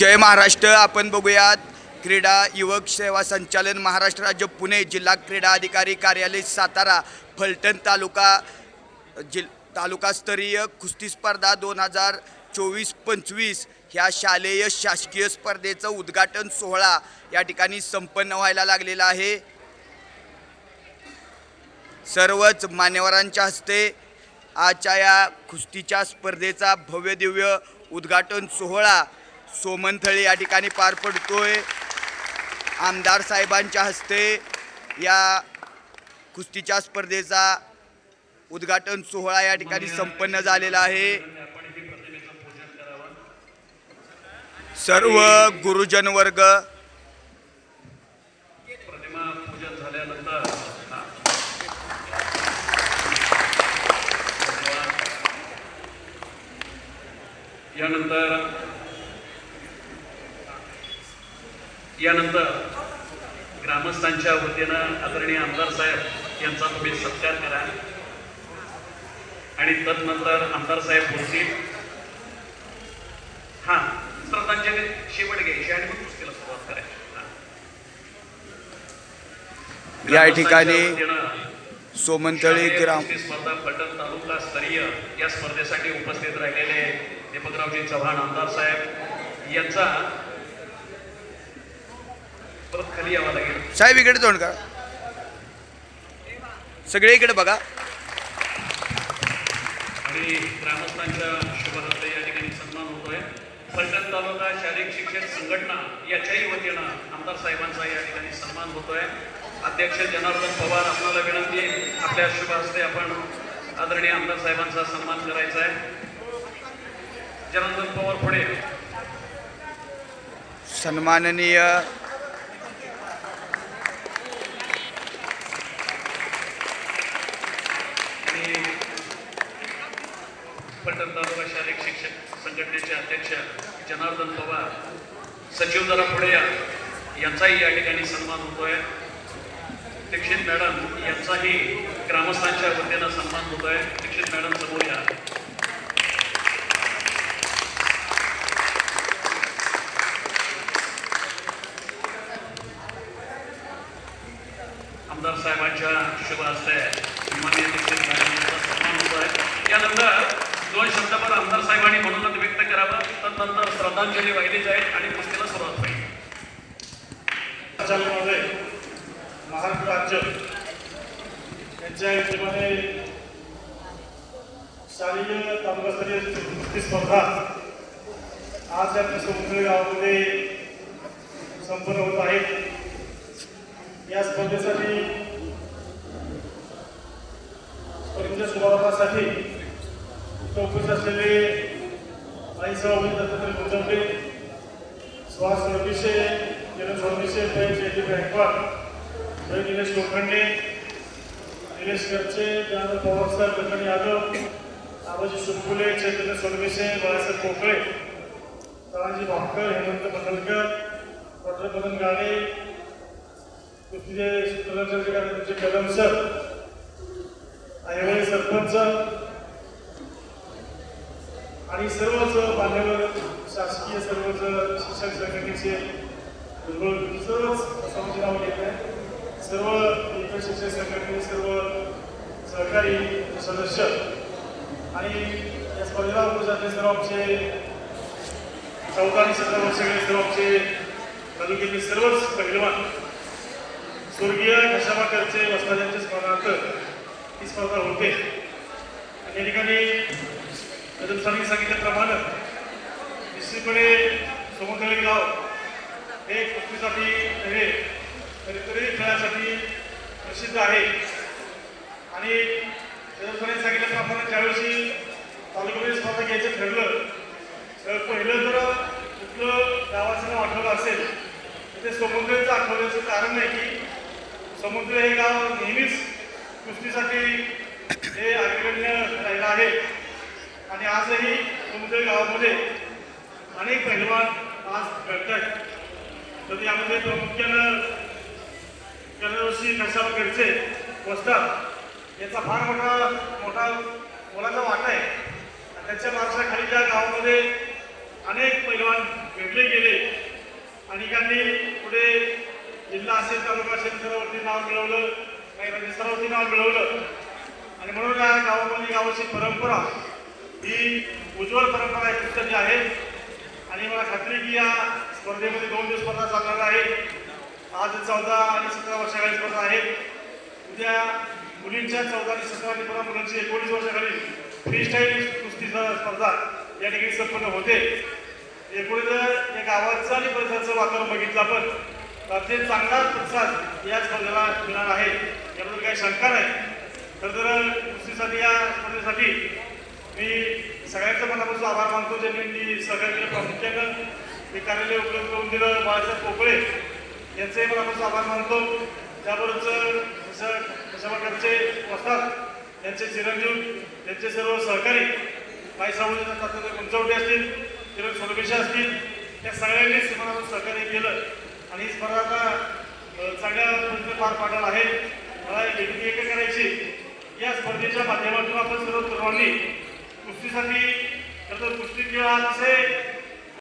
जय महाराष्ट्र आपण बघूयात क्रीडा युवक सेवा संचालन महाराष्ट्र राज्य पुणे जिल्हा क्रीडा अधिकारी कार्यालय सातारा फलटण तालुका जिल तालुकास्तरीय कुस्ती स्पर्धा दोन हजार चोवीस पंचवीस ह्या शालेय शासकीय स्पर्धेचं उद्घाटन सोहळा या ठिकाणी संपन्न व्हायला लागलेला आहे. सर्वच मान्यवरांच्या हस्ते आजच्या या कुस्तीच्या स्पर्धेचा भव्य दिव्य उद्घाटन सोहळा सोमनथळी या ठिकाणी पार पडतोय. आमदार साहेबांच्या हस्ते या कुस्तीच्या स्पर्धेचा उद्घाटन सोहळा या ठिकाणी संपन्न झालेला आहे. सर्व गुरुजन वर्ग यानंतर यानंतर ग्रामस्थांच्या वतीनं आदरणीय आमदार साहेब यांचा तुम्ही सत्कार करा आणि तदनंतर आमदार साहेब बोलतील हा श्रद्धांजली शेवट घ्यायची आणि मग कुस्तीला सुरुवात करायची. या ठिकाणी शालेय ग्राम स्पर्धा फलटण तालुका स्तरीय या स्पर्धेसाठी उपस्थित राहिलेले दीपकरावजी चव्हाण आमदार साहेब यांचा साहेब इकडे तोंड करा. सगळे इकडे बघा. आणि ग्रामस्थांच्या या ठिकाणी सन्मान होतोय. फलटण तालुका शारीरिक शिक्षण संघटना याच्याही वतीनं आमदार साहेबांचा या ठिकाणी सन्मान होतोय. अध्यक्ष जनार्दन पवार आपल्याला विनंती आहे. आपल्या शुभ हस्ते आपण आदरणीय आमदार साहेबांचा सन्मान करायचा आहे. जनार्दन पवार पुढे. सन्माननीय फलटण तालुका शारीरिक शिक्षक संघटनेचे अध्यक्ष जनार्दन पवार. सचिव जरा पुढे यांचाही या ठिकाणी सन्मान होतोय. दीक्षित मॅडम यांचाही ग्रामस्थांच्या वतीनं सन्मान होतोय. दीक्षित मॅडम समोर या. आमदार साहेबांच्या शुभ हस्ते माननीय दीक्षित मॅडम यांचा सन्मान होतोय. यानंतर दोन शब्दपद आमदार साहेबांनी म्हणूनच व्यक्त करावं. तर नंतर श्रद्धांजली वाहिली जाईल आणि कुस्तीला सुरुवात होईल. महाराष्ट्र राज्य यांच्या हिशोबाने शालेय तालुकास्तरीय कुस्ती स्पर्धा आज या समुद्र गावामध्ये संपन्न होत आहेत या स्पर्धेसाठी स्पर्धेच्या शुभारंभासाठी इथं असलेले आई दत्तात्रय गुंजवले सुहास सोळविशे किरण सोळविशे जय जयदीप गायकवाड जय निलेश लोखंडे निलेश करचे त्यानंतर पवार सर गगन यादव आबाजी सुरकुले चैतन्य सोळविशे बाळासाहेब कोकळे तानाजी भापकर हेमंत मंडलकर डॉक्टर मदन गाडे कुस्तीचे सूत्रसंचालक कार्यक्रमाचे कदम सर ऐवळे सरपंच आणि सर्वच मान्यवर शासकीय सर्वच शिक्षक संघटनेचे सर्वच समाज नाव घेत आहे सर्व इतर शिक्षक संघटने सर्व सहकारी सदस्य आणि या स्पर्धेला उपस्थित सर्व आमचे चौदा आणि सतरा वर्षाकडे सर्व आमचे तालुक्यातील सर्वच पहिलवान. स्वर्गीय घशाबाकरचे वस्ताजांच्या स्पर्धार्थ ही स्पर्धा होते. आणि या ठिकाणी कदमसांनी सांगितल्याप्रमाणे निश्चितपणे समुद्री गाव. हे कुस्तीसाठी नव्हे तर खेळासाठी प्रसिद्ध आहे. आणि कदमसांनी सांगितल्याप्रमाणे ज्यावेळी तालुक्यामध्ये स्पर्धा घ्यायचं ठरलं तर पहिलं जर कुठलं गावाचं नाव आठवलं असेल तर ते समुद्राचं आठवण्याचं कारण आहे की समुद्र हे गाव नेहमीच कुस्तीसाठी हे अग्रगण्य राहिलं आहे. आणि आजही तुमच्या गावामध्ये अनेक पैलवान आज घडत आहेत तर यामध्ये प्रामुख्यानं दरवर्षी नशावकडचे वस्तात याचा फार मोठा मोठा मोलाचा वाटा आहे. त्याच्या मार्गदर्शनाखाली त्या गावामध्ये अनेक पैलवान भेटले गेले. अनेकांनी पुढे जिल्हा असेल तालुका असेल सर्ववरती नाव मिळवलं. काही म्हणजे राज्य नाव मिळवलं. आणि म्हणून या गावामध्ये गावाची परंपरा ही उज्ज्वल परंपरा एक पुस्तकी आहे. आणि मला खात्री की या स्पर्धेमध्ये दोन दिवस स्पर्धा चालणार आहे. आज चौदा आणि सतरा वर्षाखाली स्पर्धा आहे. उद्या मुलींच्या चौदा आणि सतरा आणि पंधरा मुलांची एकोणीस वर्षाखाली फ्री स्टाईल कुस्तीचा स्पर्धा या ठिकाणी संपन्न होते. एकोणीस या गावाचं आणि परिसराचं वातावरण बघितलं आपण तर ते चांगला प्रतिसाद या स्पर्धेला मिळणार आहे. याबद्दल काही शंका नाही. तर तर कुस्तीसाठी या स्पर्धेसाठी सगळ्यांचा मनापासून आभार मानतो ज्यांनी मी सहकार्य केलं प्रामुख्यानं हे कार्यालय उपलब्ध करून दिलं बाळासाहेब पोकळे यांचंही मनापासून आभार मानतो. त्याबरोबरच जसं कशा प्रकारचे वस्तात त्यांचे चिरंजीव त्यांचे सर्व सहकारी बाई सावंत गुंचवटे असतील किरण सोलपेशा असतील त्या सगळ्यांनी मनापासून सहकार्य केलं. आणि ही स्पर्धा आता चांगल्या पद्धतीने पार पाडणार आहे. मला एक एक करायची या स्पर्धेच्या माध्यमातून आपण सर्व तरुणांनी कुस्तीसाठी खरं तर कुस्ती खेळ हा अतिशय